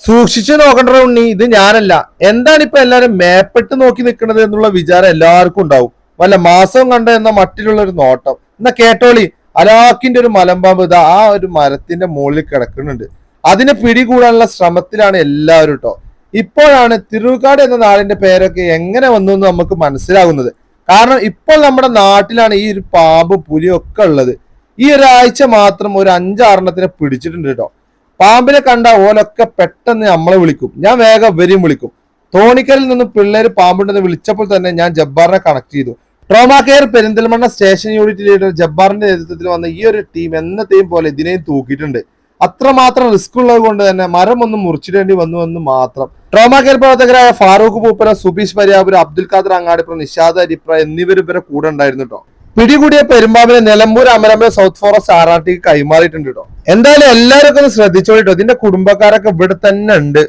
സൂക്ഷിച്ചു നോക്കേണ്ട ഉണ്ണി ഇത് ഞാനല്ല. എന്താണ് ഇപ്പൊ എല്ലാരും മേപ്പെട്ട് നോക്കി നിൽക്കുന്നത് എന്നുള്ള വിചാരം എല്ലാവർക്കും ഉണ്ടാവും. വല്ല മാസം കണ്ട എന്ന മട്ടിലുള്ള ഒരു നോട്ടം. എന്നാ കേട്ടോളി അലാക്കിന്റെ ഒരു മലമ്പാമ്പ് ഇതാ ആ ഒരു മരത്തിന്റെ മുകളിൽ കിടക്കുന്നുണ്ട്. അതിനെ പിടികൂടാനുള്ള ശ്രമത്തിലാണ് എല്ലാവരും കേട്ടോ ഇപ്പോഴാണ് തിരുവുകാട് എന്ന നാടിന്റെ പേരൊക്കെ എങ്ങനെ വന്നു എന്ന് നമുക്ക് മനസ്സിലാകുന്നത്. കാരണം ഇപ്പോൾ നമ്മുടെ നാട്ടിലാണ് ഈ ഒരു പാമ്പ് പുലിയൊക്കെ ഉള്ളത്. ഈ ഒരാഴ്ച മാത്രം ഒരു അഞ്ചാറെണ്ണത്തിനെ പിടിച്ചിട്ടുണ്ട് കേട്ടോ പാമ്പിനെ കണ്ട ഓലൊക്കെ പെട്ടെന്ന് നമ്മളെ വിളിക്കും. ഞാൻ വേഗം വരും വിളിക്കും. തോണിക്കലിൽ നിന്നും പിള്ളേര് പാമ്പുണ്ടെന്ന് വിളിച്ചപ്പോൾ തന്നെ ഞാൻ ജബ്ബാറിനെ കണക്ട് ചെയ്തു. Trauma care Perinthalmanna station unit leader ജബ്ബാറിന്റെ നേതൃത്വത്തിൽ വന്ന ഈ ഒരു ടീം എന്നത്തെയും പോലെ ഇതിനെയും തൂക്കിയിട്ടുണ്ട്. അത്രമാത്രം റിസ്ക് ഉള്ളത് കൊണ്ട് തന്നെ മരം ഒന്നും മുറിച്ചിടേണ്ടി വന്നു എന്ന് മാത്രം. ട്രോമാ കെയർ പ്രവർത്തകരായ ഫാറൂഖ് പൂപ്പര സുബീഷ് പര്യാപുര അബ്ദുൽ ഖാദർ അങ്ങാടിപ്പുറം നിഷാദ് അരിപ്ര എന്നിവർ ഇവരെ കൂടെ ഉണ്ടായിരുന്നു കേട്ടോ പിടികൂടിയ പെരുമ്പാമ്പിനെ Nilambur Amarambalam south forest R R കൈമാറിയിട്ടുണ്ട് കേട്ടോ എന്തായാലും എല്ലാവർക്കും ഒന്ന് ശ്രദ്ധിച്ചോളിട്ടോ ഇതിന്റെ കുടുംബക്കാരൊക്കെ ഇവിടെ തന്നെ ഉണ്ട്.